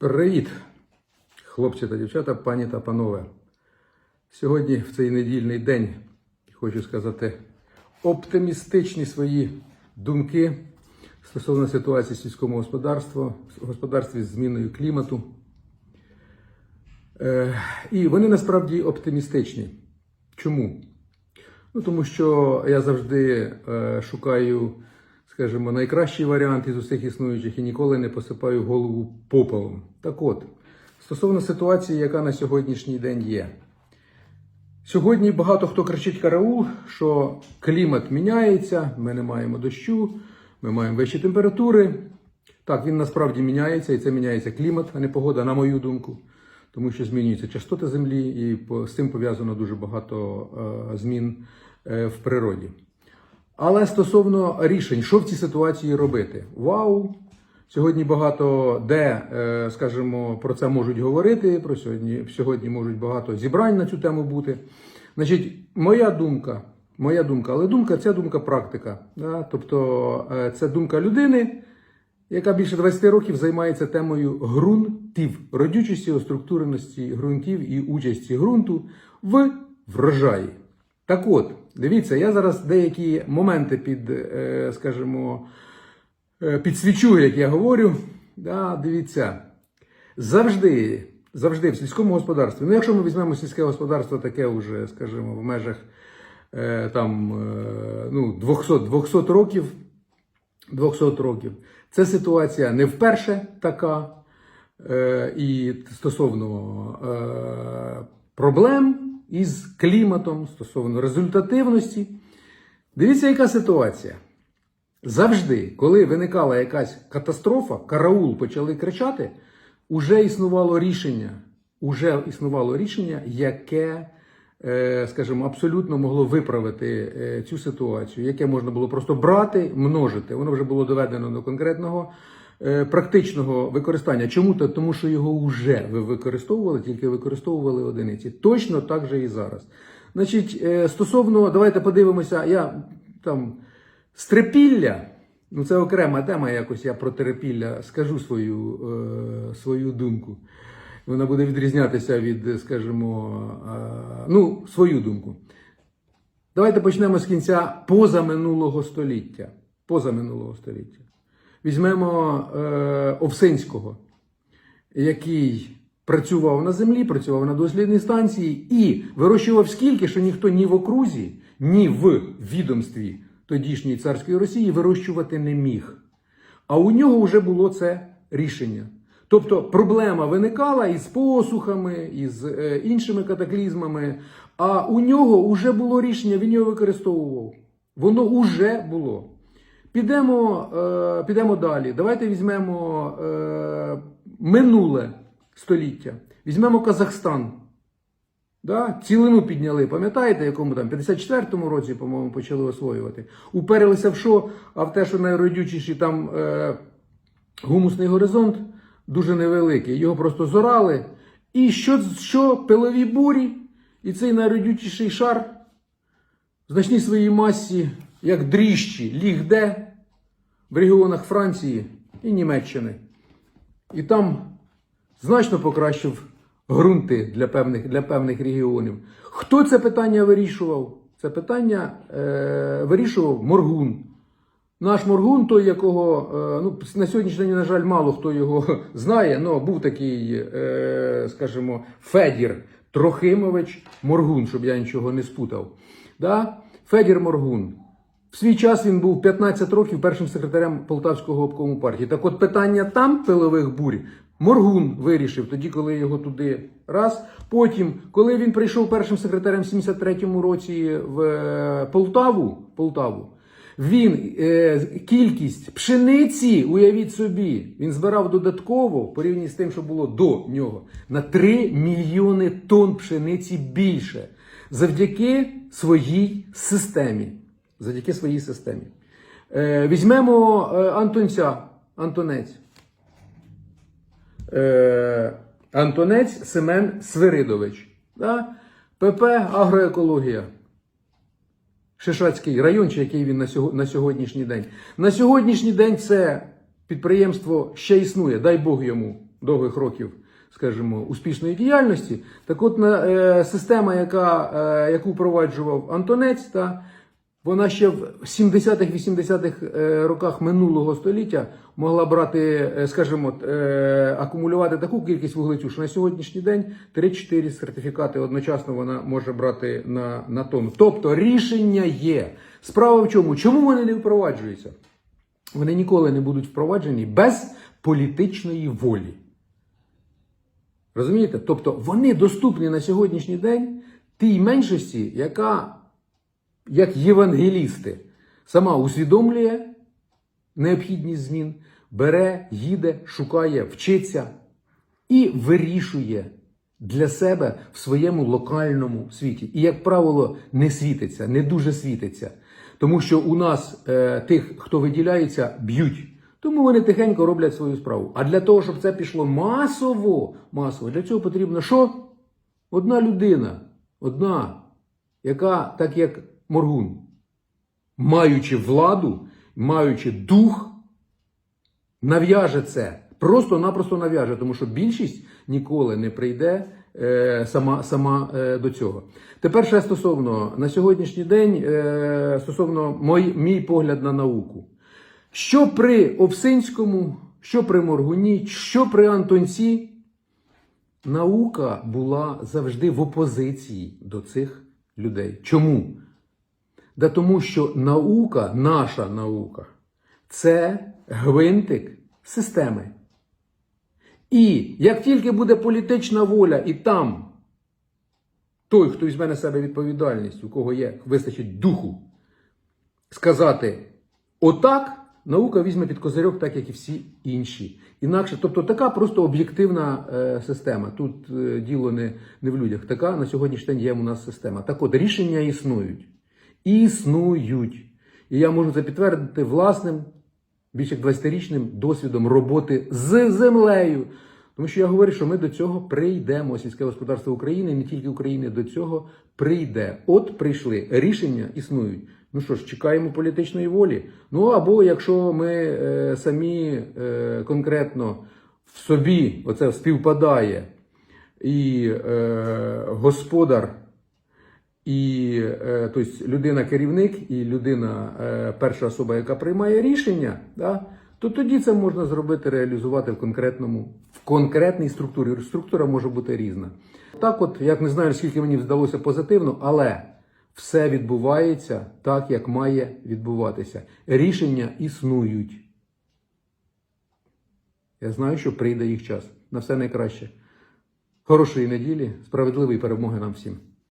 Привіт, хлопці та дівчата, пані та панове. Сьогодні, в цей недільний день, хочу сказати оптимістичні свої думки стосовно ситуації в сільському господарстві, господарстві з зміною клімату. Е, і вони насправді оптимістичні. Чому? Ну, тому що я завжди е, шукаю, скажімо, найкращий варіант із усіх існуючих і ніколи не посипаю голову попелом. Так от, стосовно ситуації, яка на сьогоднішній день є. Сьогодні багато хто кричить караул, що клімат міняється, ми не маємо дощу, ми маємо вищі температури. Так, він насправді міняється, і це міняється клімат, а не погода, на мою думку. Тому що змінюються частоти землі, і з цим пов'язано дуже багато е, змін е, в природі. Але стосовно рішень, що в цій ситуації робити? Вау! Сьогодні багато де, е, скажімо, про це можуть говорити. Про сьогодні, сьогодні можуть багато зібрань на цю тему бути. Значить, моя думка, моя думка, але думка це думка практика. Да? Тобто е, це думка людини, яка більше 20 років займається темою ґрунтів, родючості, оструктуреності ґрунтів і участі ґрунту в врожаї. Так от, дивіться, я зараз деякі моменти під, е, скажімо, е, підсвічую, як я говорю. Да, дивіться, завжди, завжди в сільському господарстві, ну якщо ми візьмемо сільське господарство, таке вже, скажімо, в межах е, там, ну, 200, 200 років, 200 років. Це ситуація не вперше така. І стосовно проблем із кліматом, стосовно результативності. Дивіться, яка ситуація. Завжди, коли виникала якась катастрофа, караул почали кричати, уже існувало рішення, уже існувало рішення, яке, е, скажімо, абсолютно могло виправити е, цю ситуацію, яке можна було просто брати, множити. Воно вже було доведено до конкретного практичного використання. Чому то? Тому що його вже ви використовували, тільки використовували одиниці. Точно так же і зараз. Значить, е, стосовно, давайте подивимося, я там. Стрепілля, ну це окрема тема, якось я про терепілля скажу свою, е, свою думку. Вона буде відрізнятися від, скажімо, е, ну, свою думку. Давайте почнемо з кінця позаминулого століття. Позаминулого століття. Візьмемо е, Овсинського, який працював на землі, працював на дослідній станції і вирощував скільки, що ніхто ні в окрузі, ні в відомстві тодішньої царської Росії вирощувати не міг. А у нього вже було це рішення. Тобто проблема виникала із посухами, із е, іншими катаклізмами, а у нього вже було рішення, він його використовував. Воно вже було. Підемо, е, підемо далі. Давайте візьмемо е, минуле століття. Візьмемо Казахстан. Да? Цілину підняли, пам'ятаєте, якому там 54-му році, по-моєму, почали освоювати. Уперилися в що? А в те, що найродючіший там е, гумусний горизонт дуже невеликий. Його просто зорали. І що, що пилові бурі, і цей найродючіший шар в значній своїй масі, як дріжджі, ліг де в регіонах Франції і Німеччини. І там значно покращив ґрунти для певних, для певних регіонів. Хто це питання вирішував? Це питання е, вирішував Моргун. Наш Моргун, той, якого е, ну, на сьогоднішній день, на жаль, мало хто його знає, але був такий, е, скажімо, Федір Трохимович Моргун, щоб я нічого не спутав. Да? Федір Моргун. В свій час він був 15 років першим секретарем Полтавського обкому партії. Так от питання там пилових бурь Моргун вирішив тоді, коли його туди раз. Потім, коли він прийшов першим секретарем в 73-му році в е, Полтаву, Полтаву він е, кількість пшениці, уявіть собі, він збирав додатково в порівнянні з тим, що було до нього, на 3 мільйони тонн пшениці більше завдяки своїй системі. Завдяки своїй системі. Е, візьмемо е, Антонця, Антонець. Е, Антонець Семен Свиридович. Да? ПП Агроекологія. Шишацький район, чи який він на, сього- на сьогоднішній день. На сьогоднішній день це підприємство ще існує, дай Бог йому. довгих років, скажімо, успішної діяльності. Так от е, система, яка, е, яку впроваджував Антонець, та, вона ще в 70-х, 80-х е, роках минулого століття могла брати, е, скажімо, е, акумулювати таку кількість вуглецю, що на сьогоднішній день 3-4 сертифікати одночасно вона може брати на, на тонну. Тобто рішення є. Справа в чому? Чому вони не впроваджуються? Вони ніколи не будуть впроваджені без політичної волі. Розумієте? Тобто вони доступні на сьогоднішній день тій меншості, яка, як євангелісти, сама усвідомлює необхідність змін, бере, їде, шукає, вчиться і вирішує для себе в своєму локальному світі. І, як правило, не світиться, не дуже світиться. Тому що у нас е, тих, хто виділяється, б'ють. Тому вони тихенько роблять свою справу. А для того, щоб це пішло масово, масово, для цього потрібно що? Одна людина, одна, яка, так як Моргун, маючи владу, маючи дух, нав'яже це. Просто-напросто нав'яже, тому що більшість ніколи не прийде е, сама, сама е, до цього. Тепер ще стосовно на сьогоднішній день, е, стосовно мой, мій погляд на науку. Що при Овсинському, що при Моргуні, що при Антонці, наука була завжди в опозиції до цих людей. Чому? Да тому що наука, наша наука, це гвинтик системи. І як тільки буде політична воля, і там той, хто візьме на себе відповідальність, у кого є, вистачить духу, сказати отак, наука візьме під козирьок, так як і всі інші. Інакше, тобто така просто об'єктивна е, система. Тут е, діло не, не в людях. Така на сьогоднішній день є у нас система. Так от рішення існують. Існують. І я можу це підтвердити власним, більш як 20-річним досвідом роботи з землею. Тому що я говорю, що ми до цього прийдемо. Сільське господарство України, не тільки України, до цього прийде. От прийшли. Рішення існують. Ну що ж, чекаємо політичної волі. Ну або якщо ми е, самі е, конкретно в собі оце співпадає, і е, господар, і е, тобто людина-керівник, і людина, е, перша особа, яка приймає рішення, да, то тоді це можна зробити, реалізувати в конкретному, в конкретній структурі. Структура може бути різна. Так, от, як не знаю, скільки мені вдалося позитивно, але все відбувається так, як має відбуватися. Рішення існують. Я знаю, що прийде їх час. На все найкраще. Хорошої неділі, справедливої перемоги нам всім.